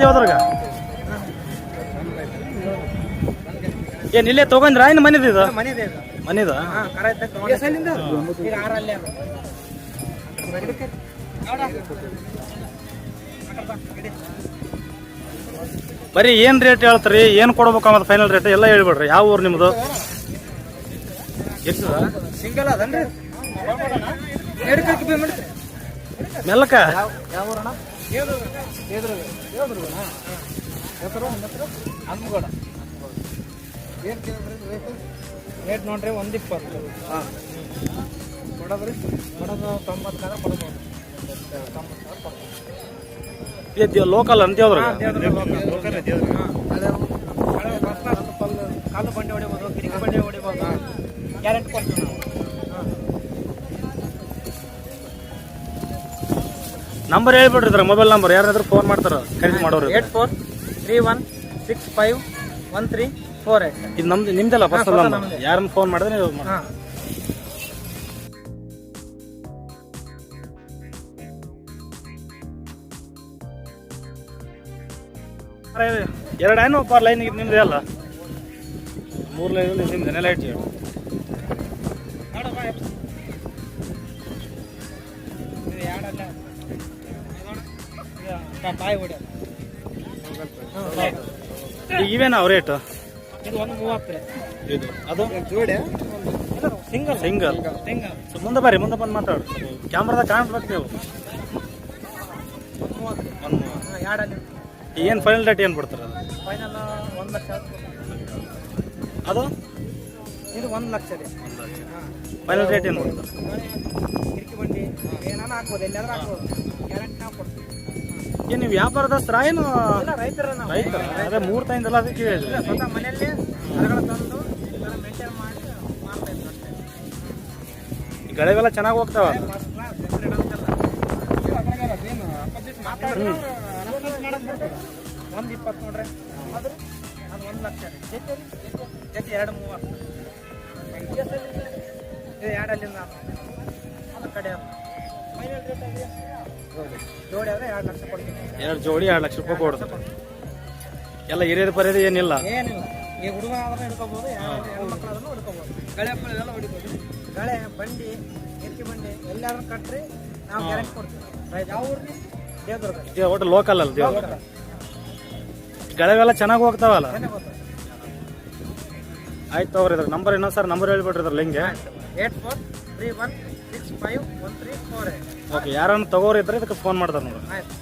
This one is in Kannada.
ದೇವದ್ರಾಗ ಏನ್ ಇಲ್ಲೇ ತಗೊಂಡ್ರ? ಇನ್ನು ಮನೇದ ಇದು? ಮನೇದ ಬರೀ ಏನ್ ರೇಟ್ ಹೇಳ್ತೀರಿ? ಏನ್ ಕೊಡ್ಬೇಕು ಅನ್ನೋದು ಫೈನಲ್ ರೇಟ್ ಎಲ್ಲ ಹೇಳ್ಬಿಡ್ರಿ. ಯಾವ ಊರು ನಿಮ್ದು? ಸಿಂಗಲ್ ಅದನ್ರಿ. ಮೆಲ್ಲಕ ಯಾವ ಹೆಸರು ನಿಮ್ಮ ಹೆಸರು ಹನುಮಗೌಡ ಏನು ಕೇಳಿದ್ರಿ ರೇಟ್ ರೇಟ್ ನೋಡ್ರಿ ಒಂದು ಇಪ್ಪತ್ತು ಹಾಂ ಕೊಡೋದ್ರಿ ಕೊಡೋದು ತೊಂಬತ್ತು ಸಾವಿರ ಕೊಡ್ಬೋದು ತೊಂಬತ್ತು ಸಾವಿರ ಕೊಡ್ಬೋದು ಲೋಕಲ್ ಅಂತ ಕಾಲು ಬಂಡೆ ಹೊಡಿಬೋದು ಕಿರಿಕಿ ಬಂಡೆ ಹೊಡಿಬೋದು ಗ್ಯಾರಂಟಿ ಕೊಡ್ತೀವಿ ನಾವು. ನಂಬರ್ ಹೇಳ್ಬಿಡ್ರಿ ಸರ್ ಮೊಬೈಲ್ ನಂಬರ್. ಯಾರಾದ್ರೂ ಫೋನ್ ಮಾಡ್ತಾರ ಖರೀದಿ ಮಾಡೋರು. Eight four three one six five one three four eight. ಇದು ನಮ್ದು ನಿಮ್ದಲ್ಲ ಪರ್ಸನಲ್ ನಂಬರ್. ಯಾರನ್ನ ಫೋನ್ ಮಾಡಿದ್ರೆ ನೀವು ಮಾಡಿ. ಹಾಂ. ಎರಡು ಏನು ಪಾರ್ ಲೈನ್ ನಿಮ್ದೇ ಅಲ್ಲ? ಮೂರು ಲೈನ್ ನಿಮ್ದು ನೆಲ ಇಟ್ಟು ನೋಡಪ್ಪ ಇದು ಈಗ ಇವೇನಾ ರೇಟ್ ಇದು ಒಂದು ಮೂವತ್ತು ಇದು ಅದು? ಜೋಡಿ ಸಿಂಗಲ್ ಸಿಂಗಲ್ ಸಿಂಗಲ್ ಮುಂದೆ ಬರ್ರಿ ಮುಂದೆ ಬಂದು ಮಾತಾಡು. ಕ್ಯಾಮ್ರಾದಾಗ ಕಾಣಿಸ್ಬೇಕು ನೀವು. ಒಂದು ಏನು ಫೈನಲ್ ರೇಟ್ ಏನು ಬಿಡ್ತಾರೆ ಅದು? ಫೈನಲ್ ಒಂದು ಲಕ್ಷ. ಅದು? ಇದು ಒಂದು ಲಕ್ಷ ರೀ. ಫೈನಲ್ ರೇಟ್ ಏನು? ಕಿರಿಕಿ ಬಂಡಿ ಏನಾನ ಹಾಕ್ಬೋದು ಎಲ್ಲಾದ್ರೂ ಹಾಕ್ಬೋದು. ಗ್ಯಾರಂಟಿ ನಾವು ಕೊಡ್ತೀವಿ. ಏನು ನೀವು ವ್ಯಾಪಾರದಸ್ತ್ರ ಏನು? ರೈತರ ನಾವು. ರೈತ ಅದೇ ಮೂರು ತಾಯಿಂದಲ್ಲ ಅದಕ್ಕೆ ಹೇಳಿದ್ರಿ. ಸ್ವತಃ ಮನೆಯಲ್ಲಿ ಮರಗಳ ತಂದು ಮೇಂಟೈನ್ ಮಾಡಿ ಮಾಡ್ತಾ ಅಷ್ಟೇ. ಗಳೆವೆಲ್ಲ ಚೆನ್ನಾಗಿ ಹೋಗ್ತಾವ? ಒಂದು ಇಪ್ಪತ್ತು ನೋಡ್ರಿ. ಅದು ಒಂದು ಲಕ್ಷ ಜೊತೆ ಎರಡು ಮೂವತ್ತು. ಎರಡಲ್ಲಿಂದ ಕಡೆ ಜೋಡಿ. ಆದರೆ ಎರಡು ಲಕ್ಷ ಕೊಡ್ತೀನಿ. ಎರಡು ಜೋಡಿ ಎರಡು ಲಕ್ಷ ರೂಪಾಯಿ ಕೊಡ್ತಾರೆ ಎಲ್ಲ ಹಿರಿಯರು ಪರಿಯದು ಏನಿಲ್ಲ. ಏನಿಲ್ಲ. ಈ ಹುಡುಗ ಆದ್ರೆ ಹಿಡ್ಕೋಬೋದು ಹೆಣ್ಮಕ್ಳು ಆದ್ರೂ ಹಿಡ್ಕೋಬೋದು. ಗಳೆ ಎಲ್ಲ ಹೊಡಿಬೋದು. ಗಳೆ ಬಂಡಿ ಎತ್ತಿ ಬಂಡಿ ಎಲ್ಲಾದ್ರೂ ಕಟ್ರಿ ನಾವು ಗ್ಯಾರಂಟಿ ಕೊಡ್ತೀವಿ. ಯಾವ ಊರ್ರಿ ದೇವದುರ್ಗ. ಒಟ್ಟು ಲೋಕಲ್ ಅಲ್ಲ ದೇವ್ರ ಗಳೆವೆಲ್ಲ ಚೆನ್ನಾಗಿ ಹೋಗ್ತಾವಲ್ಲ? ಆಯ್ತು ತಗೋರಿ ಇದ್ರ ನಂಬರ್ ಇನ್ನೊಂದು ಸರ್ ನಂಬರ್ ಹೇಳ್ಬಿಟ್ರಿ ಇದ್ರ ಲಿಂಗೆ eight four three one six five one three four okay ಯಾರನ್ನು ತಗೋರಿ ಇದ್ರೆ ಇದಕ್ಕೆ ಫೋನ್ ಮಾಡ್ತಾರೆ ನೋಡಿ ಆಯ್ತು.